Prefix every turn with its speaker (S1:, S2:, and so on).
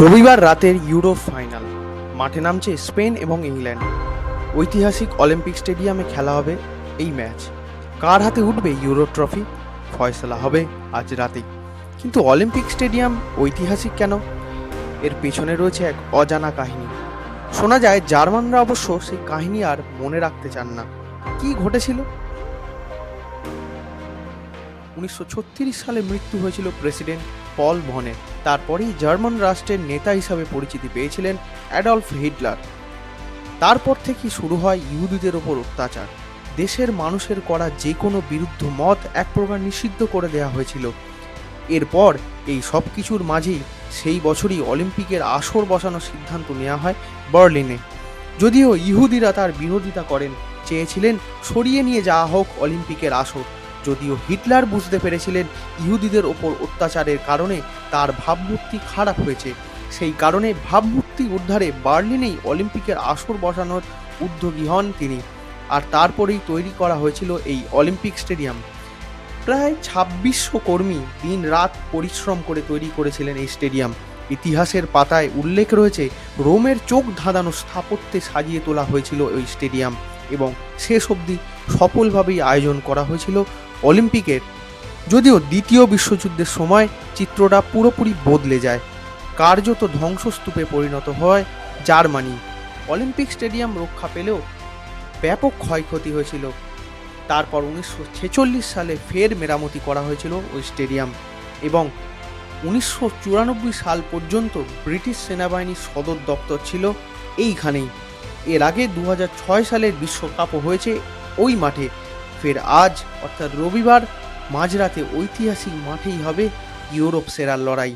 S1: রবিবার রাতের euro final. মাঠে নামছে স্পেন এবং ইংল্যান্ড। ঐতিহাসিক অলিম্পিক স্টেডিয়ামে খেলা হবে এই ম্যাচ। কার হাতে উঠবে ইউরো ট্রফি? ফয়সলা হবে আজ রাতেই। কিন্তু অলিম্পিক স্টেডিয়াম ঐতিহাসিক কেন? এর পেছনে রয়েছে এক অজানা কাহিনী। শোনা যায়, জার্মানরা অবশ্য সেই কাহিনী আর মনে রাখতে চান না। কি ঘটেছিল? উনিশশো ছত্রিশ সালে মৃত্যু হয়েছিল প্রেসিডেন্ট পল ভনের। তারপরেই জার্মান রাষ্ট্রের নেতা হিসাবে পরিচিতি পেয়েছিলেন অ্যাডলফ হিটলার। তারপর থেকেই শুরু হয় ইহুদিদের ওপর অত্যাচার। দেশের মানুষের করা যে কোনো বিরুদ্ধ মত এক প্রকার নিষিদ্ধ করে দেওয়া হয়েছিল। এরপর এই সব কিছুর মাঝেই সেই বছরই অলিম্পিকের আসর বসানোর সিদ্ধান্ত নেওয়া হয় বার্লিনে। যদিও ইহুদিরা তার বিরোধিতা করেন, চেয়েছিলেন সরিয়ে নিয়ে যাওয়া হোক অলিম্পিকের আসর। যদিও হিটলার বুঝতে পেরেছিলেন ইহুদিদের ওপর অত্যাচারের কারণে তার ভাবমূর্তি খারাপ হয়েছে। সেই কারণে ভাবমূর্তি উদ্ধারে বার্লিনেই অলিম্পিকের আসর বসানোর উদ্যোগী হন তিনি। আর তারপরেই তৈরি করা হয়েছিল এই অলিম্পিক স্টেডিয়াম। প্রায় ছাব্বিশশো কর্মী দিন রাত পরিশ্রম করে তৈরি করেছিলেন এই স্টেডিয়াম। ইতিহাসের পাতায় উল্লেখ রয়েছে, রোমের চোখ ধাঁধানো স্থাপত্যে সাজিয়ে তোলা হয়েছিল ওই স্টেডিয়াম এবং শেষ অবধি সফলভাবেই আয়োজন করা হয়েছিল অলিম্পিকের। যদিও দ্বিতীয় বিশ্বযুদ্ধের সময় চিত্রটা পুরোপুরি বদলে যায়, কার্যত ধ্বংসস্তূপে পরিণত হয় জার্মানি। অলিম্পিক স্টেডিয়াম রক্ষা পেলেও ব্যাপক ক্ষয়ক্ষতি হয়েছিল। তারপর উনিশশো ছেচল্লিশ সালে ফের মেরামতি করা হয়েছিল ওই স্টেডিয়াম এবং উনিশশো চুরানব্বই সাল পর্যন্ত ব্রিটিশ সেনাবাহিনীর সদর দপ্তর ছিল এইখানেই। এর আগে দু সালের বিশ্বকাপও হয়েছে ওই মাঠে। ফের আজ অর্থাৎ রবিবার মাঝরাতে ঐতিহাসিক মাঠেই হবে ইউরোপ সেরার লড়াই।